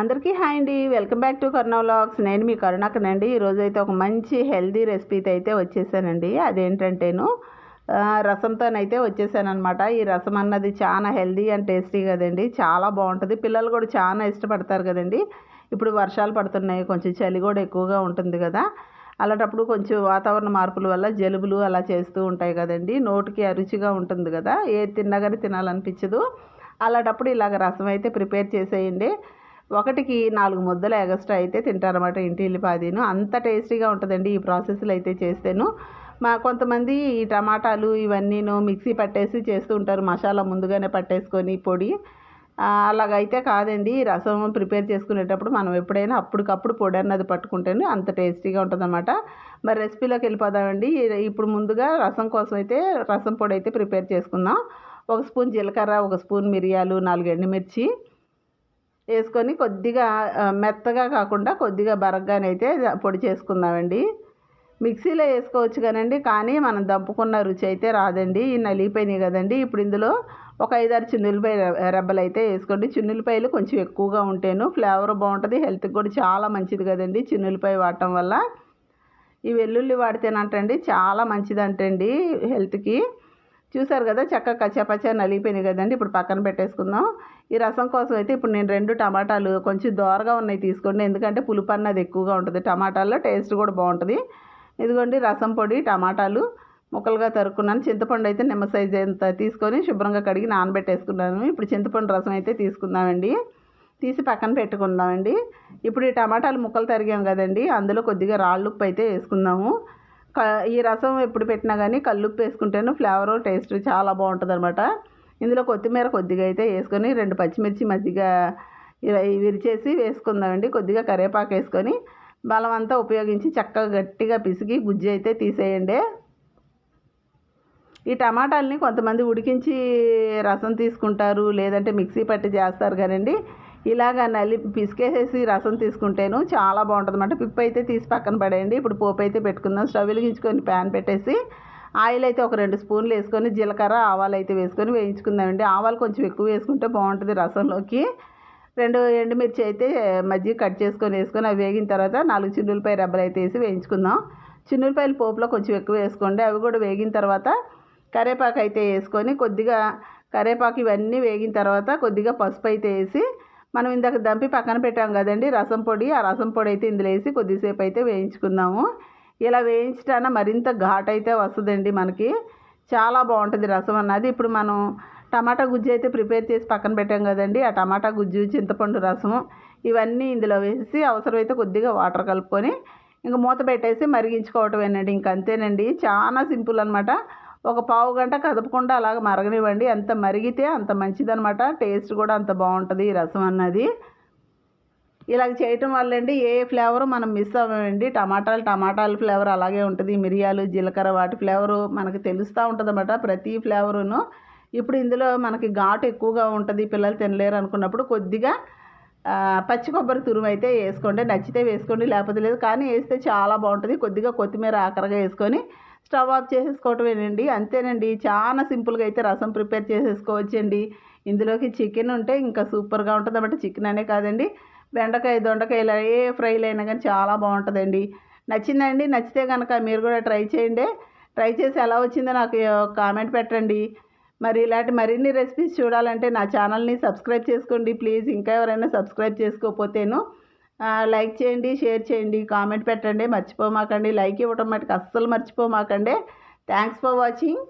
అందరికీ హాయ్ అండి. Welcome back to Karuna vlogs. నేను మీ కరుణాకనండి ఈరోజు అయితే ఒక మంచి హెల్దీ రెసిపీతో అయితే వచ్చేసానండి. అదేంటంటేను రసంతోనైతే వచ్చేసానమాట ఈ రసం అన్నది చాలా హెల్దీ అండ్ టేస్టీ కదండి. చాలా బాగుంటుంది. పిల్లలు కూడా చాలా ఇష్టపడతారు కదండి. ఇప్పుడు వర్షాలు పడుతున్నాయి. కొంచెం చలి కూడా ఎక్కువగా ఉంటుంది కదా. అలాంటప్పుడు కొంచెం వాతావరణ మార్పుల వల్ల జలుబులు అలా చేస్తూ ఉంటాయి కదండి. నోటికి అరుచిగా ఉంటుంది కదా. ఏ తిన్నా కానీ తినాలనిపించదు. అలాంటప్పుడు ఇలాగ రసం అయితే ప్రిపేర్ చేసేయండి. ఒకటికి నాలుగు ముద్దలు ఎగస్ట్రా అయితే తింటారన్నమాట ఇంటి ఇల్లిపాదీను అంత టేస్టీగా ఉంటుందండి ఈ ప్రాసెస్లో అయితే చేస్తేను. మా కొంతమంది ఈ టమాటాలు ఇవన్నీను మిక్సీ పట్టేసి చేస్తూ ఉంటారు. మసాలా ముందుగానే పట్టేసుకొని పొడి. అలాగైతే కాదండి. ఈ రసం ప్రిపేర్ చేసుకునేటప్పుడు మనం ఎప్పుడైనా అప్పటికప్పుడు పొడి అన్నది పట్టుకుంటేనే అంత టేస్టీగా ఉంటుందన్నమాట. మరి రెసిపీలోకి వెళ్ళిపోదామండి. ఇప్పుడు ముందుగా రసం కోసం అయితే రసం పొడి అయితే ప్రిపేర్ చేసుకుందాం. ఒక స్పూన్ జీలకర్ర ఒక స్పూన్ మిరియాలు నాలుగు ఎండుమిర్చి వేసుకొని కొద్దిగా మెత్తగా కాకుండా కొద్దిగా బరగ్గానైతే పొడి చేసుకుందామండి. మిక్సీలో వేసుకోవచ్చు కానండి కానీ మనం దంపుకున్న రుచి అయితే రాదండి. ఈ నలిగిపోయినాయి కదండి. ఇప్పుడు ఇందులో ఒక ఐదారు చిన్నులపాయ రెబ్బలు అయితే వేసుకోండి. చున్నులపాయలు కొంచెం ఎక్కువగా ఉంటేను ఫ్లేవర్ బాగుంటుంది హెల్త్కి కూడా చాలా మంచిది కదండి చున్నులపాయ వాడటం వల్ల. ఈ వెల్లుల్లి వాడితేనంటండి చాలా మంచిదంటండి హెల్త్కి. చూసారు కదా చక్కగా కచ్చాపచ్చా నలిగిపోయినాయి కదండి. ఇప్పుడు పక్కన పెట్టేసుకుందాం. ఈ రసం కోసం అయితే ఇప్పుడు నేను రెండు టమాటాలు కొంచెం దోరగా ఉన్నాయి తీసుకోండి. ఎందుకంటే పులుపు అన్నది ఎక్కువగా ఉంటుంది. టమాటాల్లో టేస్ట్ కూడా బాగుంటుంది. ఇదిగోండి రసం పొడి టమాటాలు ముక్కలుగా తరుక్కున్నాను. చింతపండు అయితే నిమ్మ సైజ్ ఎంత తీసుకొని శుభ్రంగా కడిగి నానబెట్టేసుకున్నాను. ఇప్పుడు చింతపండు రసం అయితే తీసుకుందామండి. తీసి పక్కన పెట్టుకుందామండి. ఇప్పుడు ఈ టమాటాలు ముక్కలు తరిగాం కదండి. అందులో కొద్దిగా రాళ్ళుప్పు అయితే వేసుకుందాము. ఈ రసం ఎప్పుడు పెట్టినా కానీ కల్లుప్పు వేసుకుంటేనే ఫ్లేవర్ టేస్ట్ చాలా బాగుంటుంది అనమాట ఇందులో కొత్తిమీర కొద్దిగా అయితే వేసుకొని రెండు పచ్చిమిర్చి మజ్జిగ విరిచేసి వేసుకుందామండి. కొద్దిగా కరివేపాకు వేసుకొని బలం అంతా ఉపయోగించి చక్కగా గట్టిగా పిసికి గుజ్జు అయితే తీసేయండి. ఈ టమాటాలని కొంతమంది ఉడికించి రసం తీసుకుంటారు లేదంటే మిక్సీ పట్టి చేస్తారు కానండి ఇలాగ నలి పిసికేసేసి రసం తీసుకుంటేను చాలా బాగుంటుంది అన్నమాట. పిప్పు అయితే తీసి పక్కన పడేయండి. ఇప్పుడు పోపు అయితే పెట్టుకుందాం. స్టవ్ వెలిగించుకొని ప్యాన్ పెట్టేసి ఆయిల్ అయితే ఒక రెండు స్పూన్లు వేసుకొని జీలకర్ర ఆవాలు అయితే వేసుకొని వేయించుకుందామండి. ఆవాలు కొంచెం ఎక్కువ వేసుకుంటే బాగుంటుంది రసంలోకి. రెండు ఎండుమిర్చి అయితే మజ్జిగ కట్ చేసుకొని వేసుకొని అవి వేగిన తర్వాత నాలుగు చిన్నులపై రెబ్బలు అయితే వేసి వేయించుకుందాం. చిన్నులపాయలు పోపులో కొంచెం ఎక్కువ వేసుకోండి. అవి కూడా వేగిన తర్వాత కరివేపాకు అయితే వేసుకొని కొద్దిగా కరేపాకు ఇవన్నీ వేగిన తర్వాత కొద్దిగా పసుపు అయితే వేసి మనం ఇందాక దంపి పక్కన పెట్టాం కదండి రసం పొడి. ఆ రసం పొడి అయితే ఇందులో వేసి కొద్దిసేపు అయితే వేయించుకుందాము. ఇలా వేయించటాన మరింత ఘాట్ అయితే వస్తుందండి మనకి. చాలా బాగుంటుంది రసం అన్నది. ఇప్పుడు మనం టమాటా గుజ్జు అయితే ప్రిపేర్ చేసి పక్కన పెట్టాం కదండి ఆ టమాటా గుజ్జు చింతపండు రసము ఇవన్నీ ఇందులో వేసి అవసరమైతే కొద్దిగా వాటర్ కలుపుకొని ఇంకా మూత పెట్టేసి మరిగించుకోవటమేనండి. ఇంక అంతేనండి చాలా సింపుల్ అనమాట ఒక పావు గంట కదపకుండా అలాగ మరగనివ్వండి. ఎంత మరిగితే అంత మంచిదనమాట టేస్ట్ కూడా అంత బాగుంటుంది ఈ రసం అన్నది. ఇలాగ చేయటం వల్ల అండి ఏ ఫ్లేవర్ మనం మిస్ అవ్వమండి. టమాటాలు టమాటాల ఫ్లేవర్ అలాగే ఉంటుంది. మిరియాలు జీలకర్ర వాటి ఫ్లేవరు మనకు తెలుస్తూ ఉంటుంది అనమాట ప్రతి ఫ్లేవరును. ఇప్పుడు ఇందులో మనకి ఘాటు ఎక్కువగా ఉంటుంది. పిల్లలు తినలేరు అనుకున్నప్పుడు కొద్దిగా పచ్చి కొబ్బరి తురుము అయితే వేసుకోండి. నచ్చితే వేసుకోండి లేకపోతే లేదు. కానీ వేస్తే చాలా బాగుంటుంది. కొద్దిగా కొత్తిమీర ఆఖరగా వేసుకొని స్టవ్ ఆఫ్ చేసేసుకోవటమేనండి. అంతేనండి. చాలా సింపుల్గా అయితే రసం ప్రిపేర్ చేసేసుకోవచ్చండి. ఇందులోకి చికెన్ ఉంటే ఇంకా సూపర్గా ఉంటుంది అన్నమాట చికెన్ అనే కాదండి. బెండకాయ దొండకాయ ఇలా ఏ ఫ్రైలు అయినా కానీ చాలా బాగుంటుందండి. నచ్చిందండి? నచ్చితే కనుక మీరు కూడా ట్రై చేయండి. ట్రై చేసి ఎలా వచ్చిందో నాకు కామెంట్ పెట్టండి. మరి ఇలాంటి మరిన్ని రెసిపీస్ చూడాలంటే నా ఛానల్ని సబ్స్క్రైబ్ చేసుకోండి. ప్లీజ్ ఇంకా ఎవరైనా సబ్స్క్రైబ్ చేసుకోకపోతేను లైక్ చేయండి షేర్ చేయండి కామెంట్ పెట్టండి. మర్చిపోమాకండి. లైక్ ఇవ్వటం మటుకు అస్సలు మర్చిపోమాకండి. Thanks for watching